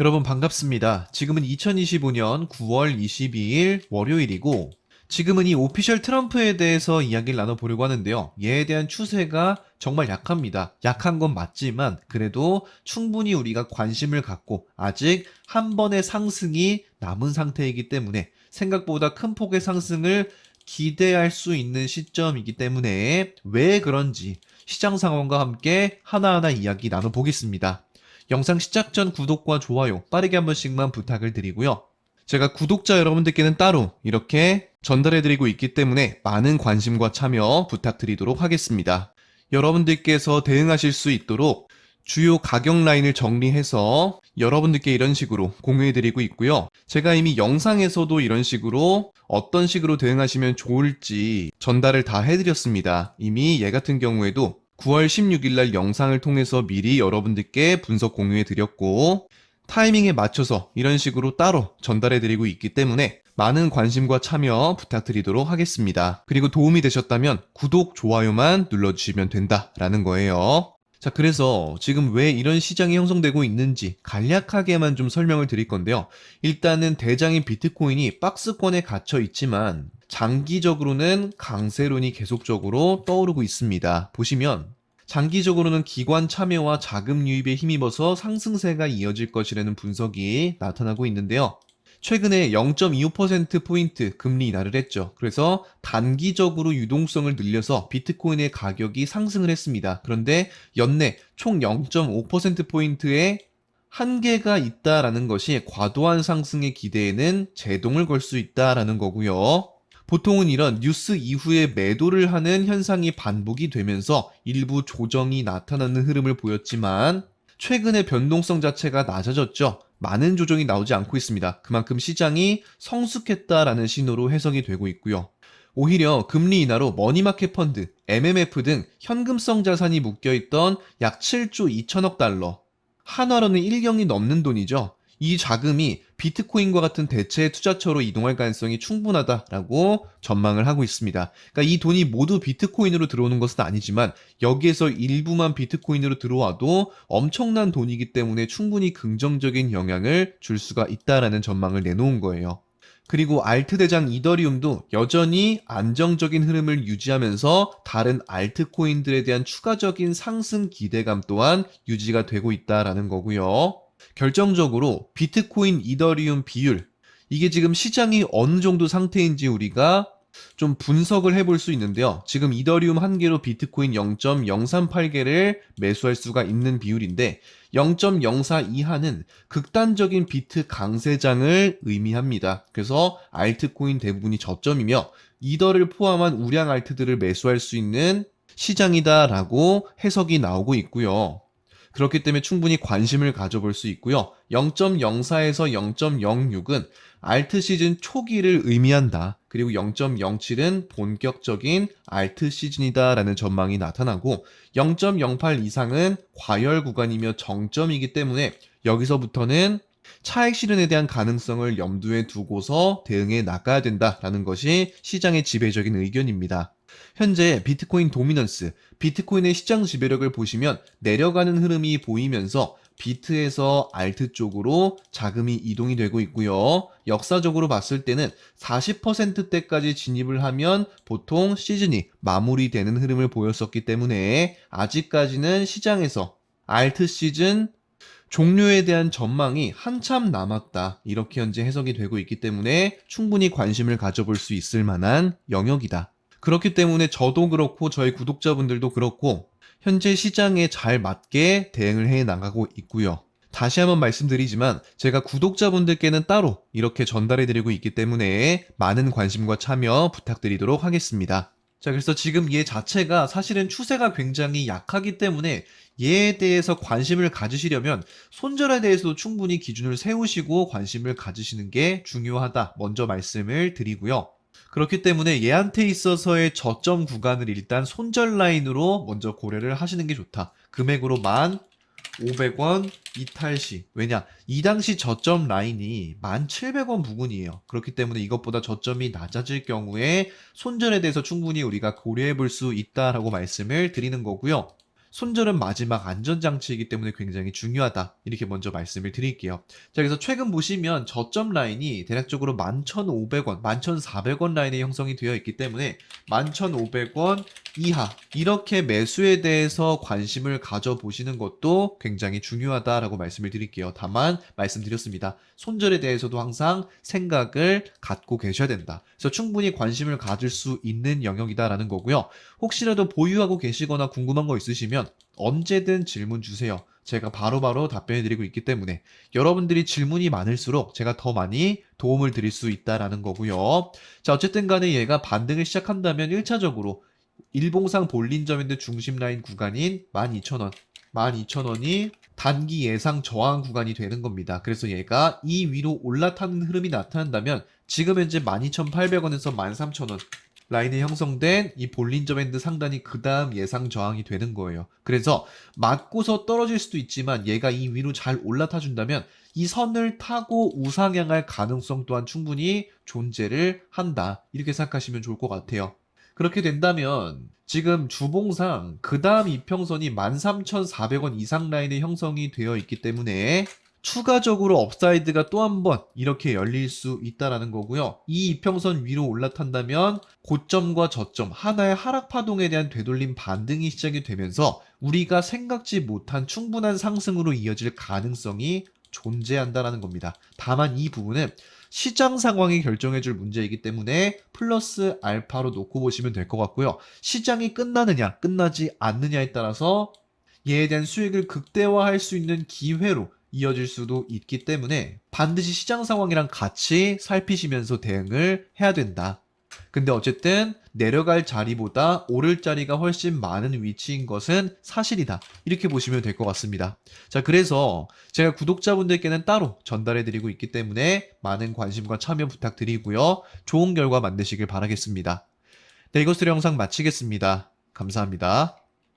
여러분 반갑습니다. 지금은 2025년 9월 22일 월요일이고 지금은 이 오피셜 트럼프에 대해서 이야기를 나눠보려고 하는데요. 얘에 대한 추세가 정말 약합니다. 약한 건 맞지만 그래도 충분히 우리가 관심을 갖고 아직 한 번의 상승이 남은 상태이기 때문에 생각보다 큰 폭의 상승을 기대할 수 있는 시점이기 때문에 왜 그런지 시장 상황과 함께 하나하나 이야기 나눠보겠습니다. 영상 시작 전 구독과 좋아요 빠르게 한 번씩만 부탁을 드리고요. 제가 구독자 여러분들께는 따로 이렇게 전달해드리고 있기 때문에 많은 관심과 참여 부탁드리도록 하겠습니다. 여러분들께서 대응하실 수 있도록 주요 가격 라인을 정리해서 여러분들께 이런 식으로 공유해드리고 있고요. 제가 이미 영상에서도 이런 식으로 어떤 식으로 대응하시면 좋을지 전달을 다 해드렸습니다. 이미 얘 같은 경우에도 9월 16일 날 영상을 통해서 미리 여러분들께 분석 공유해 드렸고 타이밍에 맞춰서 이런 식으로 따로 전달해 드리고 있기 때문에 많은 관심과 참여 부탁드리도록 하겠습니다. 그리고 도움이 되셨다면 구독, 좋아요만 눌러주시면 된다라는 거예요. 자, 그래서 지금 왜 이런 시장이 형성되고 있는지 간략하게만 좀 설명을 드릴 건데요. 일단은 대장인 비트코인이 박스권에 갇혀 있지만 장기적으로는 강세론이 계속적으로 떠오르고 있습니다. 보시면 장기적으로는 기관 참여와 자금 유입에 힘입어서 상승세가 이어질 것이라는 분석이 나타나고 있는데요. 최근에 0.25%포인트 금리 인하를 했죠. 그래서 단기적으로 유동성을 늘려서 비트코인의 가격이 상승을 했습니다. 그런데 연내 총 0.5%포인트의 한계가 있다라는 것이 과도한 상승의 기대에는 제동을 걸 수 있다라는 거고요. 보통은 이런 뉴스 이후에 매도를 하는 현상이 반복이 되면서 일부 조정이 나타나는 흐름을 보였지만 최근에 변동성 자체가 낮아졌죠. 많은 조정이 나오지 않고 있습니다. 그만큼 시장이 성숙했다라는 신호로 해석이 되고 있고요. 오히려 금리 인하로 머니마켓 펀드, MMF 등 현금성 자산이 묶여있던 약 7조 2천억 달러, 한화로는 1경이 넘는 돈이죠. 이 자금이 비트코인과 같은 대체 투자처로 이동할 가능성이 충분하다라고 전망을 하고 있습니다. 그러니까 이 돈이 모두 비트코인으로 들어오는 것은 아니지만 여기에서 일부만 비트코인으로 들어와도 엄청난 돈이기 때문에 충분히 긍정적인 영향을 줄 수가 있다라는 전망을 내놓은 거예요. 그리고 알트 대장 이더리움도 여전히 안정적인 흐름을 유지하면서 다른 알트코인들에 대한 추가적인 상승 기대감 또한 유지가 되고 있다라는 거고요. 결정적으로 비트코인 이더리움 비율 이게 지금 시장이 어느 정도 상태인지 우리가 좀 분석을 해볼 수 있는데요. 지금 이더리움 한 개로 비트코인 0.038개를 매수할 수가 있는 비율인데 0.04 이하는 극단적인 비트 강세장을 의미합니다. 그래서 알트코인 대부분이 저점이며 이더를 포함한 우량 알트들을 매수할 수 있는 시장이다라고 해석이 나오고 있고요. 그렇기 때문에 충분히 관심을 가져볼 수 있고요. 0.04에서 0.06은 알트 시즌 초기를 의미한다. 그리고 0.07은 본격적인 알트 시즌이다라는 전망이 나타나고 0.08 이상은 과열 구간이며 정점이기 때문에 여기서부터는 차익 실현에 대한 가능성을 염두에 두고서 대응해 나가야 된다라는 것이 시장의 지배적인 의견입니다. 현재 비트코인 도미넌스, 비트코인의 시장 지배력을 보시면 내려가는 흐름이 보이면서 비트에서 알트 쪽으로 자금이 이동이 되고 있고요. 역사적으로 봤을 때는 40%대까지 진입을 하면 보통 시즌이 마무리되는 흐름을 보였었기 때문에 아직까지는 시장에서 알트 시즌 종료에 대한 전망이 한참 남았다. 이렇게 현재 해석이 되고 있기 때문에 충분히 관심을 가져볼 수 있을 만한 영역이다. 그렇기 때문에 저도 그렇고 저희 구독자분들도 그렇고 현재 시장에 잘 맞게 대응을 해 나가고 있고요. 다시 한번 말씀드리지만 제가 구독자분들께는 따로 이렇게 전달해 드리고 있기 때문에 많은 관심과 참여 부탁드리도록 하겠습니다. 자, 그래서 지금 얘 자체가 사실은 추세가 굉장히 약하기 때문에 얘에 대해서 관심을 가지시려면 손절에 대해서도 충분히 기준을 세우시고 관심을 가지시는 게 중요하다. 먼저 말씀을 드리고요. 그렇기 때문에 얘한테 있어서의 저점 구간을 일단 손절 라인으로 먼저 고려를 하시는 게 좋다. 금액으로 만 500원 이탈 시. 왜냐? 이 당시 저점 라인이 1,700원 부근이에요. 그렇기 때문에 이것보다 저점이 낮아질 경우에 손절에 대해서 충분히 우리가 고려해 볼 수 있다라고 말씀을 드리는 거고요. 손절은 마지막 안전장치이기 때문에 굉장히 중요하다. 이렇게 먼저 말씀을 드릴게요. 자, 그래서 최근 보시면 저점 라인이 대략적으로 11,500원, 11,400원 라인에 형성이 되어 있기 때문에 11,500원 이하 이렇게 매수에 대해서 관심을 가져보시는 것도 굉장히 중요하다라고 말씀을 드릴게요. 다만 말씀드렸습니다. 손절에 대해서도 항상 생각을 갖고 계셔야 된다. 그래서 충분히 관심을 가질 수 있는 영역이다라는 거고요. 혹시라도 보유하고 계시거나 궁금한 거 있으시면 언제든 질문 주세요. 제가 바로바로 답변해 드리고 있기 때문에 여러분들이 질문이 많을수록 제가 더 많이 도움을 드릴 수 있다라는 거고요. 자, 어쨌든 간에 얘가 반등을 시작한다면 1차적으로 일봉상 볼린점인데 중심 라인 구간인 12,000원, 12,000원이 단기 예상 저항 구간이 되는 겁니다. 그래서 얘가 이 위로 올라타는 흐름이 나타난다면 지금 현재 12,800원에서 13,000원 라인에 형성된 이 볼린저 밴드 상단이 그 다음 예상 저항이 되는 거예요. 그래서 맞고서 떨어질 수도 있지만 얘가 이 위로 잘 올라타 준다면 이 선을 타고 우상향할 가능성 또한 충분히 존재를 한다. 이렇게 생각하시면 좋을 것 같아요. 그렇게 된다면 지금 주봉상 그 다음 이평선이 13,400원 이상 라인에 형성이 되어 있기 때문에 추가적으로 업사이드가 또 한 번 이렇게 열릴 수 있다라는 거고요. 이 이평선 위로 올라탄다면 고점과 저점 하나의 하락 파동에 대한 되돌림 반등이 시작이 되면서 우리가 생각지 못한 충분한 상승으로 이어질 가능성이 존재한다라는 겁니다. 다만 이 부분은 시장 상황이 결정해줄 문제이기 때문에 플러스 알파로 놓고 보시면 될 것 같고요. 시장이 끝나느냐, 끝나지 않느냐에 따라서 얘에 대한 수익을 극대화할 수 있는 기회로 이어질 수도 있기 때문에 반드시 시장 상황이랑 같이 살피시면서 대응을 해야 된다. 근데 어쨌든 내려갈 자리보다 오를 자리가 훨씬 많은 위치인 것은 사실이다. 이렇게 보시면 될 것 같습니다. 자, 그래서 제가 구독자분들께는 따로 전달해 드리고 있기 때문에 많은 관심과 참여 부탁드리고요. 좋은 결과 만드시길 바라겠습니다. 네, 이것으로 영상 마치겠습니다. 감사합니다.